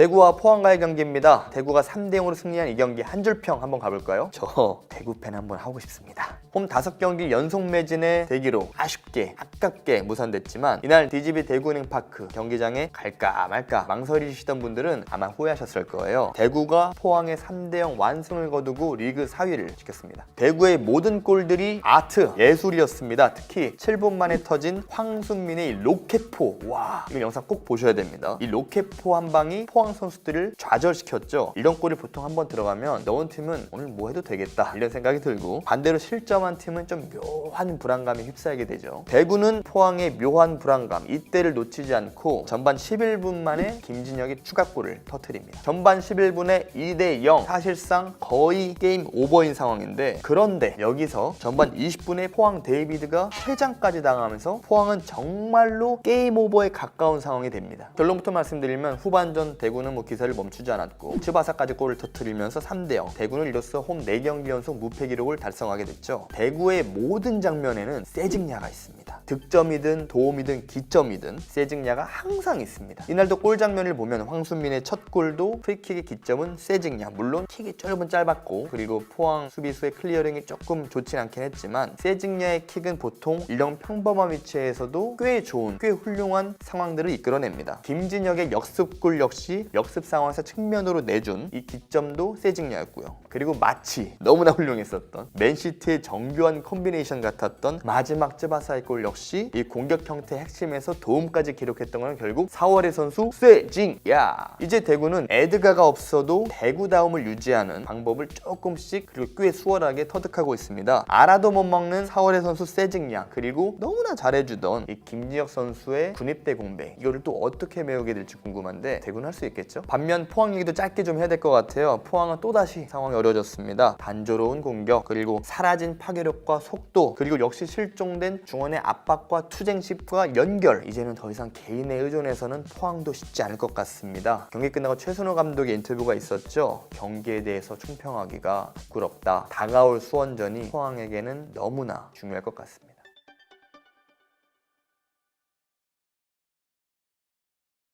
대구와 포항과의 경기입니다. 대구가 3대 0으로 승리한 이 경기 한 줄평 한번 가볼까요? 저 대구 팬 한번 하고 싶습니다. 홈 5경기 연속 매진의 대기로 아쉽게 아깝게 무산됐지만 이날 DGB 대구은행 파크 경기장에 갈까 말까 망설이시던 분들은 아마 후회하셨을 거예요. 대구가 포항의 3대 0 완승을 거두고 리그 4위를 지켰습니다. 대구의 모든 골들이 아트 예술이었습니다. 특히 7분 만에 터진 황순민의 이 로켓포 와 이거 영상 꼭 보셔야 됩니다. 이 로켓포 한 방이 포항 선수들을 좌절시켰죠. 이런 골이 보통 한 번 들어가면 넣은 팀은 오늘 뭐 해도 되겠다 이런 생각이 들고 반대로 실점한 팀은 좀 묘한 불안감에 휩싸이게 되죠. 대구는 포항의 묘한 불안감 이때를 놓치지 않고 전반 11분 만에 김진혁이 추가골을 터뜨립니다. 전반 11분에 2대 0 사실상 거의 게임 오버인 상황인데 그런데 여기서 전반 20분에 포항 데이비드가 퇴장까지 당하면서 포항은 정말로 게임 오버에 가까운 상황이 됩니다. 결론부터 말씀드리면 후반전 대구 는 뭐 기세를 멈추지 않았고 츠바사까지 골을 터뜨리면서 3대 0 대구는 이로써 홈 4경기 연속 무패 기록을 달성하게 됐죠. 대구의 모든 장면에는 세징야가 있습니다. 득점이든 도움이든 기점이든 세징야가 항상 있습니다. 이날도 골 장면을 보면 황순민의 첫 골도 프리킥의 기점은 세징야. 물론 킥이 짧은 짧았고 그리고 포항 수비수의 클리어링이 조금 좋진 않긴 했지만 세징야의 킥은 보통 이런 평범한 위치에서도 꽤 좋은 꽤 훌륭한 상황들을 이끌어냅니다. 김진혁의 역습골 역시 역습 상황에서 측면으로 내준 이 기점도 세징야였고요. 그리고 마치 너무나 훌륭했었던 맨시티의 정교한 콤비네이션 같았던 마지막 쯔바사의 골 역시 이 공격 형태 핵심에서 도움까지 기록했던 건 결국 4월의 선수 쇠징야. 이제 대구는 에드가가 없어도 대구다움을 유지하는 방법을 조금씩 그리고 꽤 수월하게 터득하고 있습니다. 알아도 못 먹는 4월의 선수 쇠징야 그리고 너무나 잘해주던 이 김지혁 선수의 군입대 공백 이거를 또 어떻게 메우게 될지 궁금한데 대구는 할 수 있 겠죠? 반면 포항 얘기도 짧게 좀 해야 될 것 같아요. 포항은 또다시 상황이 어려워졌습니다. 단조로운 공격 그리고 사라진 파괴력과 속도 그리고 역시 실종된 중원의 압박과 투쟁식과 연결 이제는 더 이상 개인에 의존해서는 포항도 쉽지 않을 것 같습니다. 경기 끝나고 최순호 감독의 인터뷰가 있었죠. 경기에 대해서 총평하기가 부끄럽다. 다가올 수원전이 포항에게는 너무나 중요할 것 같습니다.